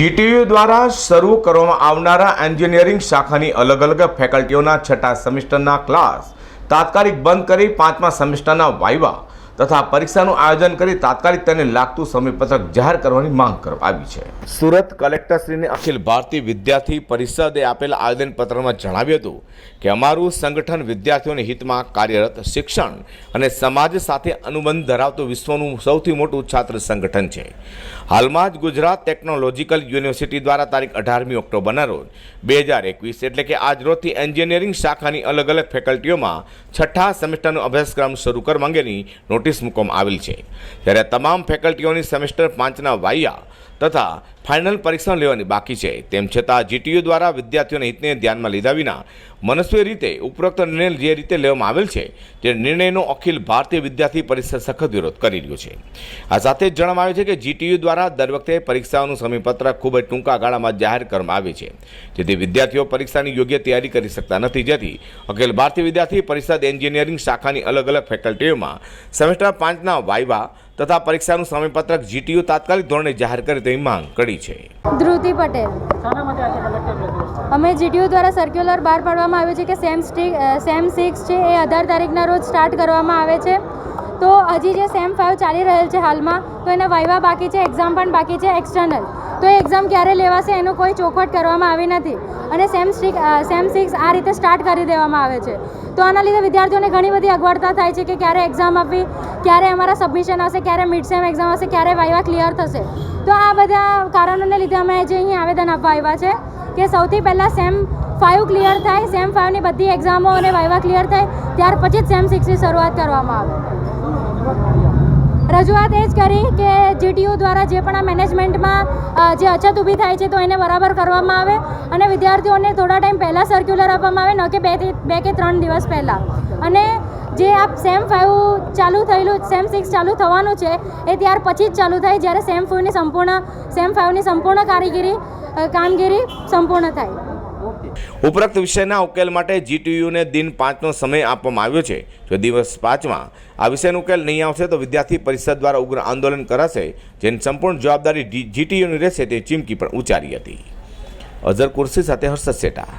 GTU દ્વારા શરૂ કરવામાં આવનારા એન્જિનિયરિંગ શાખાની અલગ અલગ ફેકલ્ટીઓના છઠ્ઠા સેમિસ્ટરના ક્લાસ તાત્કાલિક બંધ કરી પાંચમા સેમિસ્ટરના વાઇવા તથા પરીક્ષાનું આયોજન કરી તાત્કાલિક તેને લાગતું સમયપત્રક જાહેર કરવાની માંગ કરવામાં આવી છે. સુરત કલેક્ટરશ્રીને અખિલ ભારતીય વિદ્યાર્થી પરિષદે આપેલા આવેદનપત્રમાં જણાવ્યું હતું કે અમારું સંગઠન વિદ્યાર્થીઓના હિતમાં કાર્યરત શિક્ષણ અને સમાજ સાથે અનુબંધ ધરાવતું વિશ્વનું સૌથી મોટું છાત્ર સંગઠન છે. હાલમાં જ ગુજરાત ટેકનોલોજીકલ યુનિવર્સિટી દ્વારા તારીખ અઢારમી ઓક્ટોબરના રોજ બે હજાર એકવીસ એટલે કે આજ રોજથી એન્જિનિયરિંગ શાખાની અલગ અલગ ફેકલ્ટીઓમાં છઠ્ઠા સેમેસ્ટરનો અભ્યાસક્રમ શરૂ કરવા અંગેની નોટિસ મૂકવામાં આવેલ છે. ત્યારે તમામ ફેકલ્ટીઓની સેમેસ્ટર પાંચના વાયા તથા ફાઇનલ પરીક્ષા લેવાની બાકી છે. તેમ છતાં જીટીયુ દ્વારા વિદ્યાર્થીઓના હિતને ધ્યાનમાં લીધા વિના મનસ્વી રીતે ઉપરોક્ત નિર્ણય જે રીતે લેવામાં આવેલ છે તે નિર્ણયનો અખિલ ભારતીય વિદ્યાર્થી પરિષદ સખત વિરોધ કરી રહ્યો છે. આ સાથે જ આવ્યું છે કે જીટીયુ દ્વારા દર વખતે પરીક્ષાઓનું સમયપત્રક ખૂબ જ ટૂંકા ગાળામાં જાહેર કરવામાં આવે છે. જેથી વિદ્યાર્થીઓ પરીક્ષાની યોગ્ય તૈયારી કરી શકતા નથી. જેથી અખિલ ભારતીય વિદ્યાર્થી પરિષદ એન્જિનિયરિંગ શાખાની અલગ અલગ ફેકલ્ટીઓમાં સેમેસ્ટર પાંચના વાઇવા તથા પરીક્ષાનું સમયપત્રક જીટીયુ તાત્કાલિક ધોરણે જાહેર કરે તેવી માંગ કરી છે. ધ્રુતિ પટેલ. અમે જીટીયુ દ્વારા સર્ક્યુલર બહાર પાડવામાં આવ્યું છે કે સેમ સ્ટીક સેમ સિક્સ છે એ અઢાર તારીખના રોજ સ્ટાર્ટ કરવામાં આવે છે. તો હજી જે સેમ ફાઇવ ચાલી રહેલ છે હાલમાં તો એના વાઇવા બાકી છે એક્ઝામ પણ બાકી છે એક્સટર્નલ તો એ એક્ઝામ ક્યારે લેવાશે એનો કોઈ ચોખવટ કરવામાં આવી નથી. અને સેમ સ્ટ્રીક સેમ સિક્સ આ રીતે સ્ટાર્ટ કરી દેવામાં આવે છે. તો આના લીધે વિદ્યાર્થીઓને ઘણી બધી અગવડતા થાય છે કે ક્યારે એક્ઝામ આપવી, ક્યારે અમારા સબમિશન આવશે, ક્યારે મિડ સેમ એક્ઝામ આવશે, ક્યારે વાઇવા ક્લિયર થશે. તો આ બધા કારણોને લીધે અમે આજે અહીં આવેદન આપવા આવ્યા છે કે સૌથી પહેલાં સેમ ફાઇવ ક્લિયર થાય સેમ ફાઇવની બધી એક્ઝામો અને વાઇવા ક્લિયર થાય, ત્યાર પછી જ સેમ સિક્સની શરૂઆત કરવામાં આવે. રજૂઆત એ જ કરી કે જીટીયુ દ્વારા જે પણ આ મેનેજમેન્ટમાં જે અછત ઊભી થાય છે તો એને બરાબર કરવામાં આવે અને વિદ્યાર્થીઓને થોડા ટાઈમ પહેલાં સર્ક્યુલર આપવામાં આવે, ન કે બે બે કે ત્રણ દિવસ પહેલાં. અને જે આ સેમ ફાઇવ ચાલુ થયેલું સેમ સિક્સ ચાલુ થવાનું છે, એ ત્યાર પછી જ ચાલુ થાય જ્યારે સેમ ફાઇવની સંપૂર્ણ સેમ ફાઇવની સંપૂર્ણ કારીગીરી કામગીરી સંપૂર્ણ થાય. ઉપરોક્ત વિષયના ઉકેલ માટે જીટીયુને દિન પાંચનો સમય આપવામાં આવ્યો છે. જો દિવસ પાંચમાં આ વિષયનો ઉકેલ નહીં આવશે તો વિદ્યાર્થી પરિષદ દ્વારા ઉગ્ર આંદોલન કરાશે, જેની સંપૂર્ણ જવાબદારી જીટીયુની રહેશે, તે ચીમકી પણ ઉચ્ચારી હતી. અઝર કુર્સી સાથે હર્ષદ શેઠા.